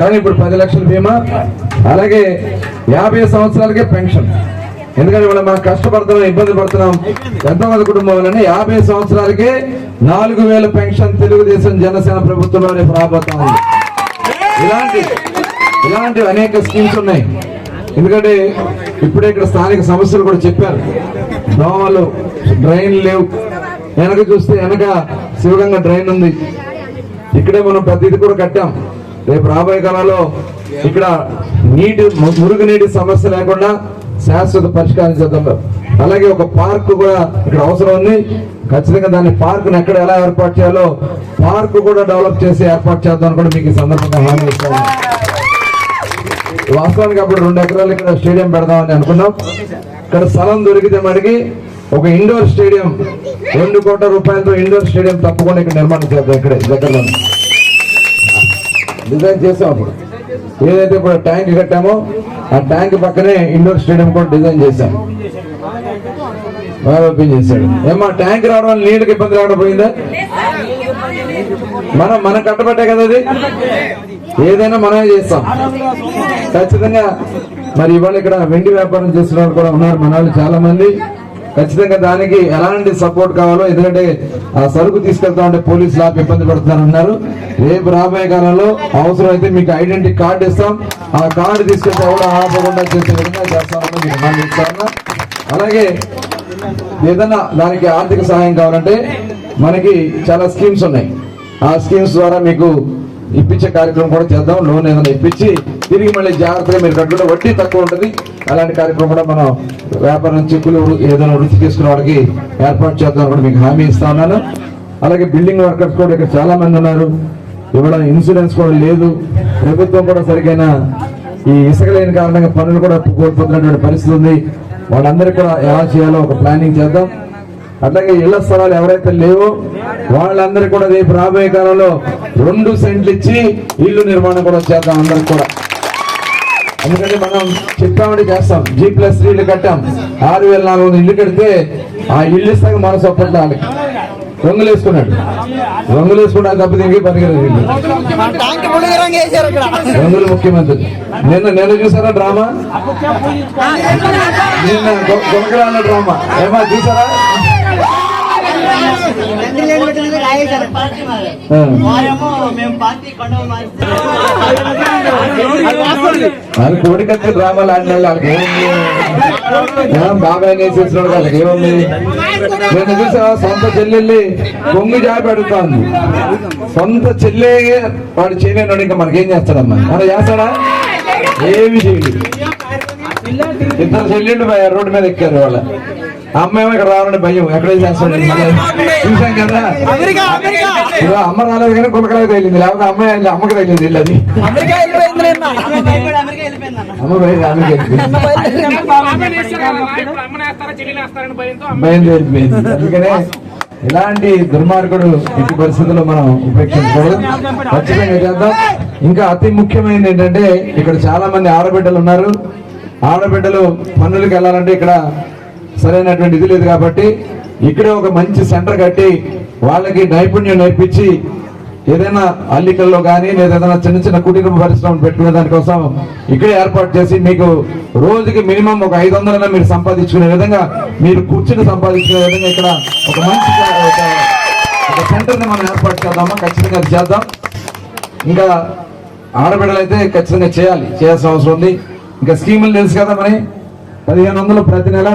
కానీ ఇప్పుడు పది లక్షల బీమా అలాగే యాభై సంవత్సరాలకే పెన్షన్. ఎందుకంటే మనం మనం కష్టపడుతున్నాం ఇబ్బంది పడుతున్నాం ఎంతమంది కుటుంబాలని యాభై సంవత్సరాలకే నాలుగు వేల పెన్షన్ తెలుగుదేశం జనసేన ప్రభుత్వంలో రేపు రాబోతా ఉంది ఇలాంటి ఇలాంటి అనేక స్కీమ్స్ ఉన్నాయి. ఎందుకంటే ఇప్పుడే ఇక్కడ స్థానిక సమస్యలు కూడా చెప్పారు. దోమలు డ్రైన్ లేవు. వెనక చూస్తే వెనక శివగంగ డ్రైన్ ఉంది. ఇక్కడే మనం పెద్ద ఇది కూడా కట్టాం. రేపు రాబోయే కాలంలో ఇక్కడ నీటి మురుగునీటి సమస్య లేకుండా శాశ్వత పరిష్కారం చేద్దాం. అలాగే ఒక పార్క్ కూడా ఇక్కడ అవసరం ఉంది. ఖచ్చితంగా దాన్ని పార్క్ను ఎక్కడ ఎలా ఏర్పాటు చేయాలో పార్క్ కూడా డెవలప్ చేసి ఏర్పాటు చేద్దాం కూడా మీకు ఈ సందర్భంగా హామీ ఇస్తాను. వాస్తవానికి అప్పుడు రెండు ఎకరాలు ఇక్కడ స్టేడియం పెడదామని అనుకున్నాం. ఇక్కడ స్థలం దొరికితే మనకి ఒక ఇండోర్ స్టేడియం రెండు కోట్ల రూపాయలతో ఇండోర్ స్టేడియం తప్పకుండా ఇక్కడ నిర్మాణం చేద్దాం ఇక్కడ దగ్గరలో డిజైన్ చేసాం అప్పుడు. ఏదైతే ఇప్పుడు ట్యాంక్ కట్టామో ఆ ట్యాంక్ పక్కనే ఇండోర్ స్టేడియం కూడా డిజైన్ చేశాం. బాగా ఓపెన్ చేశాడు. ఏమో ట్యాంక్ రావడం వల్ల నీళ్ళకి ఇబ్బంది రావడం పోయిందా? మనం మనం కట్టబట్టే కదా అది? ఏదైనా మనమే చేస్తాం. ఖచ్చితంగా మరి ఇవాళ ఇక్కడ వెండి వ్యాపారం చేసిన వాళ్ళు కూడా ఉన్నారు. మన వాళ్ళు చాలా మంది ఖచ్చితంగా దానికి ఎలాంటి సపోర్ట్ కావాలో ఎందుకంటే ఆ సరుకు తీసుకెళ్తా ఉంటే పోలీసులు ఆపి ఇబ్బంది పడుతున్నారన్నారు రేపు రాబోయే కాలంలో అవసరమైతే మీకు ఐడెంటిటీ కార్డు ఇస్తాం. ఆ కార్డు తీసుకెళ్తే కూడా ఆపకుండా చేసే విధంగా చేస్తామని మీకు ఇస్తాను అలాగే ఏదైనా దానికి ఆర్థిక సహాయం కావాలంటే మనకి చాలా స్కీమ్స్ ఉన్నాయి. ఆ స్కీమ్స్ ద్వారా మీకు ఇప్పించే కార్యక్రమం కూడా చేద్దాం. లోన్ ఏదైనా ఇప్పించి తిరిగి మళ్ళీ జాగ్రత్తగా మీరు కట్టుకుంటే వడ్డీ తక్కువ ఉంటుంది. అలాంటి కార్యక్రమం కూడా మనం వ్యాపారం చెక్కులు ఏదైనా వృత్తి తీసుకున్న వాళ్ళకి ఏర్పాటు చేద్దాం కూడా మీకు హామీ ఇస్తా ఉన్నాను. అలాగే బిల్డింగ్ వర్కర్స్ కూడా ఇక్కడ చాలా మంది ఉన్నారు. ఇవాళ ఇన్సూరెన్స్ కూడా లేదు. ప్రభుత్వం కూడా సరిగైన ఈ ఇసుక లేని కారణంగా పనులు కూడా కోల్పోతున్నటువంటి పరిస్థితి ఉంది. వాళ్ళందరికీ కూడా ఎలా చేయాలో ఒక ప్లానింగ్ చేద్దాం. అట్లాగే ఇళ్ళ స్థలాలు ఎవరైతే లేవో వాళ్ళందరికీ కూడా రేపు రాబోయే కాలంలో రెండు సెంట్లు ఇచ్చి ఇల్లు నిర్మాణం కూడా చేద్దాం అందరికి కూడా. ఎందుకంటే మనం చెప్పామని చేస్తాం. జీ ప్లస్ త్రీ ఇల్లు కట్టాం. ఆరు వేల నాలుగు వందల ఇల్లు కడితే ఆ ఇల్లు ఇస్తాక మనసు అప్పట్లో వాళ్ళకి రంగులు వేసుకున్నాడు. రంగులు వేసుకున్నా తప్ప దీనికి పనికిరాదు రంగులు ముఖ్యమంత్రి. నిన్న నిన్న చూసారా డ్రామా? నిన్న గొంగళాల డ్రామా. ఏమా చూసారా. వాళ్ళు కోడికత్తి డ్రామాలు ఆడిన వాళ్ళకి ఏముంది? బాబాయ్ నేసేసిన వాళ్ళకి ఏముంది? నేను చూసా సొంత చెల్లెల్లి కొంగు జాబ్ అడుగుతాంది సొంత చెల్లె వాడు చేయలేనాడు ఇంకా మనకేం చేస్తాడమ్మా? మనం చేస్తాడా? ఏమి చేయడు. ఇద్దరు చెల్లెళ్ళు రోడ్డు మీద ఎక్కారు వాళ్ళ. అమ్మాయి ఇక్కడ రావాలని భయం. ఎక్కడ చేస్తాడు చూసాం కదా. అమ్మ రాలేదు కానీ కులకరావు తగిలింది లేకపోతే అమ్మాయి అమ్మకి తగిలింది ఇల్లు అది. అమ్మ బయలుదేరిపోయింది అందుకనే ఇలాంటి దుర్మార్గుడు ఇటు పరిస్థితుల్లో మనం ఉపేక్షించకూడదు. ఖచ్చితంగా చేద్దాం. ఇంకా అతి ముఖ్యమైనది ఏంటంటే ఇక్కడ చాలా మంది ఆడబిడ్డలు ఉన్నారు. ఆడబిడ్డలు పనులకు వెళ్ళాలంటే ఇక్కడ సరైనటువంటి ఇది లేదు కాబట్టి ఇక్కడే ఒక మంచి సెంటర్ కట్టి వాళ్ళకి నైపుణ్యం నేర్పించి ఏదైనా అల్లికల్లో కానీ లేదా ఏదైనా చిన్న చిన్న కుటుంబ పరిశ్రమలు పెట్టుకునే దానికోసం ఇక్కడే ఏర్పాటు చేసి మీకు రోజుకి మినిమం ఒక ఐదు వందలైనా మీరు సంపాదించుకునే విధంగా మీరు కూర్చుని సంపాదించుకునే విధంగా ఇక్కడ ఒక మంచి ఒక సెంటర్ని మనం ఏర్పాటు చేద్దామా? ఖచ్చితంగా చేద్దాం. ఇంకా ఆడబిడ్డలైతే అయితే ఖచ్చితంగా చేయాలి చేయాల్సిన అవసరం ఉంది. ఇంకా స్కీములు తెలుసు కదా మరి? పదిహేను వందలు ప్రతి నెల